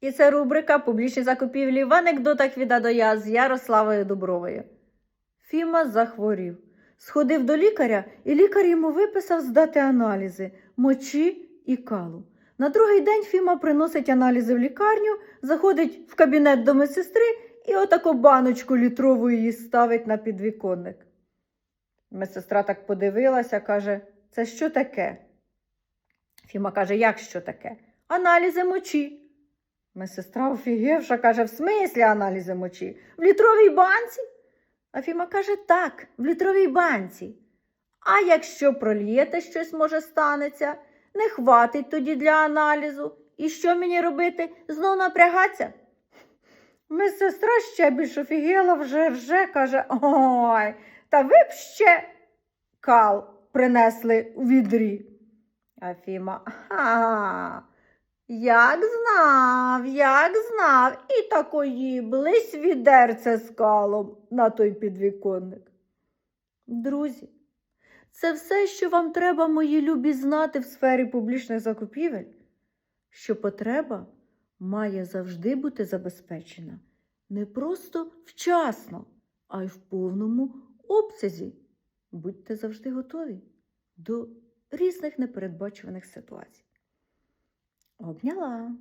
І це рубрика Публічні закупівлі в анекдотах від А до Я з Ярославою Дубровою. Фіма захворів. Сходив до лікаря, і лікар йому виписав здати аналізи мочі і калу. На другий день Фіма приносить аналізи в лікарню, заходить в кабінет до медсестри і отаку баночку літрову її ставить на підвіконник. Медсестра так подивилася, каже: Це що таке? Фіма каже, як що таке? Аналізи мочі. Медсестра офігевша каже, в смислі аналізи мочі? В літровій банці? А Фіма каже, так, в літровій банці. А якщо прольєте щось, може, станеться, не хватить тоді для аналізу. І що мені робити? Знов напрягатися? Медсестра ще більш офігела вже вже каже, ой, та ви б ще кал принесли у відрі. А Фіма, ага, як знав, як знав, і такої блись відерце з калом на той підвіконник. Друзі, це все, що вам треба, мої любі, знати в сфері публічних закупівель, що потреба має завжди бути забезпечена не просто вчасно, а й в повному обсязі. Будьте завжди готові до різних непередбачуваних ситуацій. Обняла.